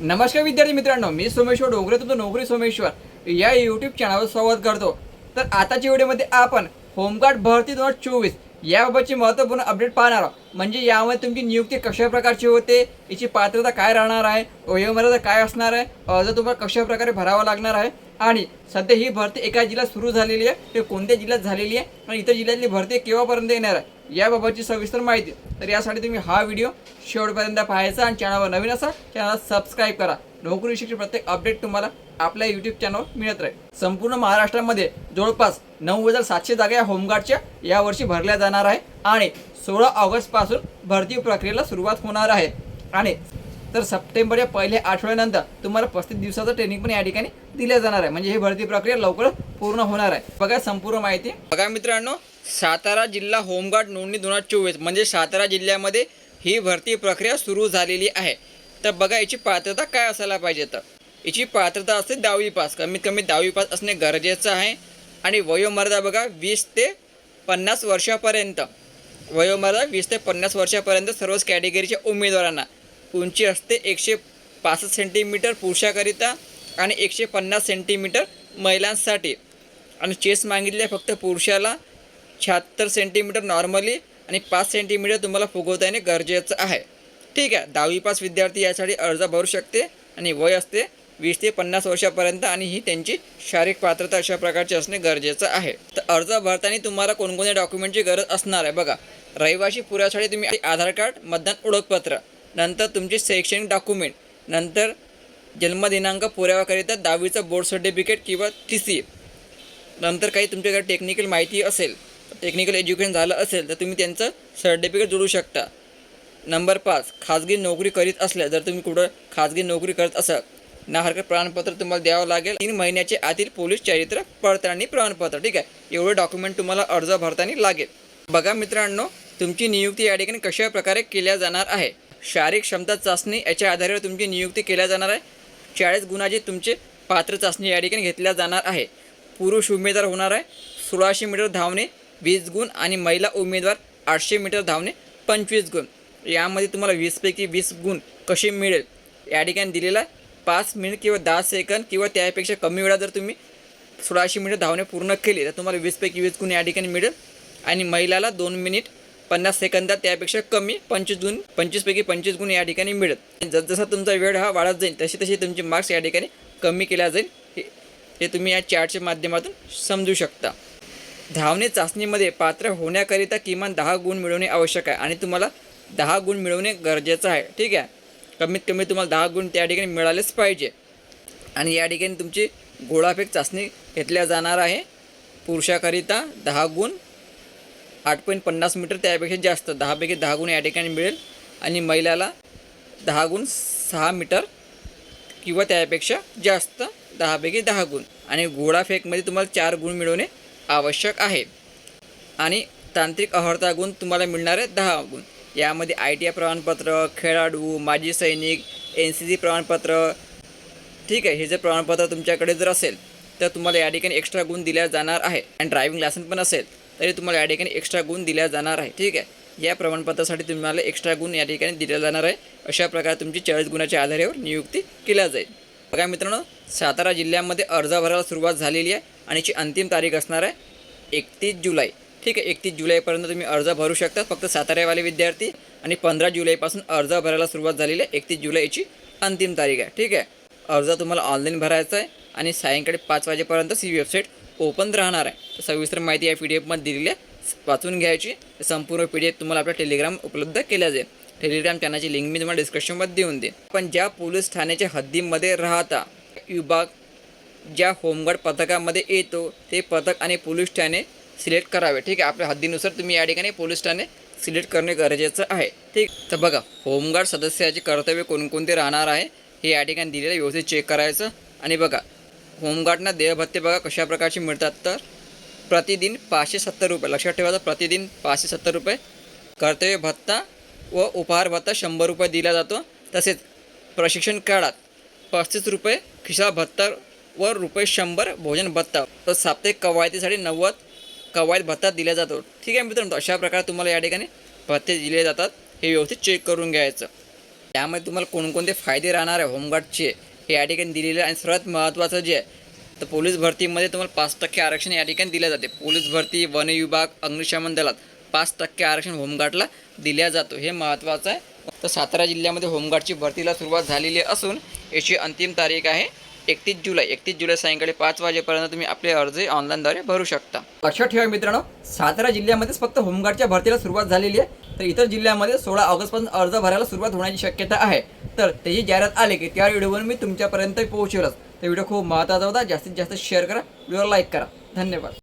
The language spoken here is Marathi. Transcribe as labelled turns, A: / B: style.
A: नमस्कार विद्यार्थी मित्रांनो मी सोमेश्वर डोंगरे तुमचं नोकरी सोमेश्वर. या यूट्यूब चॅनलवर संवाद करतो. तर आताच्या व्हिडिओमध्ये आपण होमगार्ड भरती दोन हजार चोवीस याबाबतची महत्त्वपूर्ण अपडेट पाहणार आहोत. म्हणजे यामध्ये तुमची नियुक्ती कशा प्रकारची होते याची पात्रता काय राहणार आहे वयोमर्यादा काय असणार आहे अर्ज तुम्हाला कशा प्रकारे भरावा लागणार आहे आणि सध्या ही भरती एका जिल्ह्यात सुरू झालेली आहे ते कोणत्या जिल्ह्यात झालेली आहे आणि इतर जिल्ह्यातली भरती केव्हापर्यंत येणार आहे याबाबतची सविस्तर माहिती. तर यासाठी तुम्ही हा व्हिडिओ शेवटपर्यंत पाहायचा आणि चॅनलवर नवीन असा चॅनलला सबस्क्राईब करा. नोकरीविषयीची प्रत्येक अपडेट तुम्हाला आपल्या यूट्यूब चॅनलवर मिळत राहील. संपूर्ण महाराष्ट्रामध्ये जवळपास नऊ हजार सातशे जागा या होमगार्डच्या यावर्षी भरल्या जाणार आहे आणि सोळा ऑगस्टपासून भरती प्रक्रियेला सुरुवात होणार आहे. आणि तर सप्टेंबरच्या पहिल्या आठवड्यानंतर तुम्हाला पस्तीस दिवसाचं ट्रेनिंग पण या ठिकाणी दिल्या जाणार आहे. म्हणजे ही भरती प्रक्रिया लवकर पूर्ण होणार आहे. बघा संपूर्ण माहिती. बघा मित्रांनो सातारा जिल्हा होमगार्ड नोंदणी दोन हजार चोवीस म्हणजे सातारा जिल्ह्यामध्ये ही भरती प्रक्रिया सुरू झालेली आहे. तर बघा याची पात्रता काय असायला पाहिजे तर. याची पात्रता असते दहावी पास. कमीत कमी दहावी पास असणे गरजेचं आहे. आणि वयोमर्यादा बघा वीस ते पन्नास वर्षापर्यंत. वयोमर्यादा वीस ते पन्नास वर्षापर्यंत सर्वच कॅटेगरीच्या उमेदवारांना. उंची असते एकशे पासष्ट सेंटीमीटर पुरुषाकरिता आणि एकशे पन्नास सेंटीमीटर महिलांसाठी. आणि चेस मागितले फक्त पुरुषाला. शहात्तर सेंटीमीटर नॉर्मली आणि पाच सेंटीमीटर तुम्हाला फुगवता येणे गरजेचं आहे. ठीक आहे दहावी पास विद्यार्थी यासाठी अर्ज भरू शकते आणि वय असते वीस ते पन्नास वर्षापर्यंत आणि ही त्यांची शारीरिक पात्रता अशा प्रकारची असणे गरजेचं आहे. तर अर्ज भरताना तुम्हाला कोणकोणत्या डॉक्युमेंटची गरज असणार आहे? बघा रहिवाशी पुऱ्यासाठी तुम्ही आधार कार्ड मतदान ओळखपत्र नंतर तुमचे शैक्षणिक डॉक्युमेंट नंतर जन्मदिनांक पुराव्याकरिता दहावीचं बोर्ड सर्टिफिकेट किंवा टी सी नंतर काही तुमच्याकडे टेक्निकल माहिती असेल टेक्निकल एज्युकेशन झालं असेल तर तुम्ही त्यांचं सर्टिफिकेट जोडू शकता. नंबर पाच खाजगी नोकरी करीत असल्या जर तुम्ही कुठं खाजगी नोकरी करत असाल ना हरकत प्रमाणपत्र तुम्हाला द्यावं लागेल. तीन महिन्याचे आतील पोलीस चरित्र पडताळणी प्रमाणपत्र ठीक आहे? एवढं डॉक्युमेंट तुम्हाला अर्ज भरताना लागेल. बघा मित्रांनो तुमची नियुक्ती या ठिकाणी कशा प्रकारे केल्या जाणार आहे? शारीरिक क्षमता चाचणी याच्या आधारावर तुमची नियुक्ती केल्या जाणार आहे. चाळीस गुणाची तुमचे पात्र चाचणी या ठिकाणी घेतल्या जाणार आहे. पुरुष उमेदवार होणार आहे. सोळाशे मीटर धावणे वीस गुण आणि महिला उमेदवार आठशे मीटर धावणे पंचवीस गुण. यामध्ये तुम्हाला वीसपैकी वीस गुण कसे मिळेल? या ठिकाणी दिलेला पाच मिनिट किंवा दहा सेकंद किंवा त्यापेक्षा कमी वेळा जर तुम्ही सोळाशे मीटर धावणे पूर्ण केली तर तुम्हाला वीसपैकी वीस गुण या ठिकाणी मिळेल. आणि महिलाला दोन मिनिट पन्नास सेकंदात त्यापेक्षा कमी पंचवीस गुण पंचवीसपैकी पंचवीस गुण या ठिकाणी मिळत. जसजसा तुमचा वेळ हा वाढत जाईल तशी तशी तुमचे मार्क्स या ठिकाणी कमी केल्या जाईल. हे हे तुम्ही या चार्टच्या माध्यमातून समजू शकता. धावणे चाचणीमध्ये पात्र होण्याकरिता किमान दहा गुण मिळवणे आवश्यक आहे आणि तुम्हाला दहा गुण मिळवणे गरजेचं आहे. ठीक आहे? कमीत कमी तुम्हाला दहा गुण त्या ठिकाणी मिळालेच पाहिजे. आणि या ठिकाणी तुमची गोळाफेक चाचणी घेतल्या जाणार आहे. पुरुषाकरिता दहा गुण आठ पॉईंट पन्नास मीटर त्यापेक्षा जास्त. दहापैकी दहा गुण या ठिकाणी मिळेल. आणि महिलाला दहा गुण सहा मीटर किंवा त्यापेक्षा जास्त दहापैकी दहा गुण. आणि घोडाफेकमध्ये तुम्हाला चार गुण मिळवणे आवश्यक आहे. आणि तांत्रिक अहर्ता गुण तुम्हाला मिळणार आहे दहा गुण. यामध्ये आय टी आय प्रमाणपत्र खेळाडू माजी सैनिक एन सी सी प्रमाणपत्र ठीक आहे हे जर प्रमाणपत्र तुमच्याकडे जर असेल तर तुम्हाला या ठिकाणी एक्स्ट्रा गुण दिल्या जाणार आहे. आणि ड्रायव्हिंग लायसन पण असेल. तरी तुम्हाला या ठिकाणी एक्स्ट्रा गुण दिल्या जाणार आहे. ठीक आहे? या प्रमाणपत्रासाठी तुम्हाला एक्स्ट्रा गुण या ठिकाणी दिल्या जाणार आहे. अशा प्रकारे तुमची चाळीस गुणाच्या आधारावर नियुक्ती केल्या जाईल. बघा मित्रांनो सातारा जिल्ह्यामध्ये अर्ज भरायला सुरुवात झालेली आहे आणि याची अंतिम तारीख असणार आहे एकतीस जुलै. ठीक आहे? एकतीस जुलैपर्यंत तुम्ही अर्ज भरू शकता. फक्त साताऱ्यावाले विद्यार्थी आणि पंधरा जुलैपासून अर्ज भरायला सुरुवात झालेली आहे एकतीस जुलै याची अंतिम तारीख आहे. ठीक आहे? अर्ज तुम्हाला ऑनलाईन भरायचा आहे आणि सायंकाळी पाच वाजेपर्यंत सी वेबसाईट ओपन राहणार आहे. सविस्तर माहिती या पी डी एफमध्ये दिलेली आहे. वाचून घ्यायची. संपूर्ण पी डी एफ तुम्हाला आपल्या टेलिग्राम उपलब्ध केल्या जाईल. टेलिग्राम चॅनलची लिंक मी तुम्हाला डिस्क्रिप्शनमध्ये देऊन देईन. पण ज्या पोलीस ठाण्याच्या हद्दीमध्ये राहता विभाग ज्या होमगार्ड पथकामध्ये येतो ते पथक आणि पोलीस ठाणे सिलेक्ट करावे. ठीक आहे? आपल्या हद्दीनुसार तुम्ही या ठिकाणी पोलीस ठाणे सिलेक्ट करणे गरजेचं आहे. ठीक? तर बघा होमगार्ड सदस्याचे कर्तव्य कोणकोणते राहणार आहे? हे या ठिकाणी दिलेलं आहे, व्यवस्थित चेक करायचं. आणि बघा होमगार्डना देहभत्ते बघा कशा प्रकारचे मिळतात तर प्रतिदिन पाचशे सत्तर रुपये. लक्षात ठेवायचं प्रतिदिन पाचशे सत्तर रुपये. कर्तव्य भत्ता व उपहार भत्ता शंभर रुपये दिला जातो. तसेच प्रशिक्षण काळात पस्तीस रुपये खिसा भत्ता व रुपये शंभर भोजन भत्ता. तर साप्ताहिक कवायतीसाठी नव्वद कवायत भत्ता दिला जातो. ठीक आहे मित्रांनो अशा प्रकारे तुम्हाला या ठिकाणी भत्ते दिले जातात. हे व्यवस्थित चेक करून घ्यायचं. त्यामध्ये तुम्हाला कोणकोणते फायदे राहणार आहे होमगार्डचे हे या ठिकाणी दिलेले आहे. आणि सर्वात महत्त्वाचं जे आहे तर पोलीस भरतीमध्ये तुम्हाला पाच टक्के आरक्षण या ठिकाणी दिलं जाते. पोलीस भरती वन विभाग अग्निशमन दलात पाच टक्के आरक्षण होमगार्डला दिल्या जातो. हे महत्त्वाचं आहे. तर सातारा जिल्ह्यामध्ये होमगार्डची भरतीला सुरुवात झालेली असून याची अंतिम तारीख आहे एकतीस जुलै. एकतीस जुलै सायंकाळी पाच वाजेपर्यंत तुम्ही आपले अर्ज ऑनलाईनद्वारे भरू शकता. लक्षात ठेवा मित्रांनो सातारा जिल्ह्यामध्येच फक्त होमगार्डच्या भरतीला सुरुवात झालेली आहे. तर इतर जिल्ह्यामध्ये सोळा ऑगस्टपासून अर्ज भरायला सुरुवात होण्याची शक्यता आहे. तर त्याची जाहिरात आली की त्या व्हिडिओवर मी तुमच्यापर्यंत पोहोचेलच. तर व्हिडिओ खूप महत्त्वाचा होता. जास्तीत जास्त शेअर करा. व्हिडिओला लाईक करा. धन्यवाद.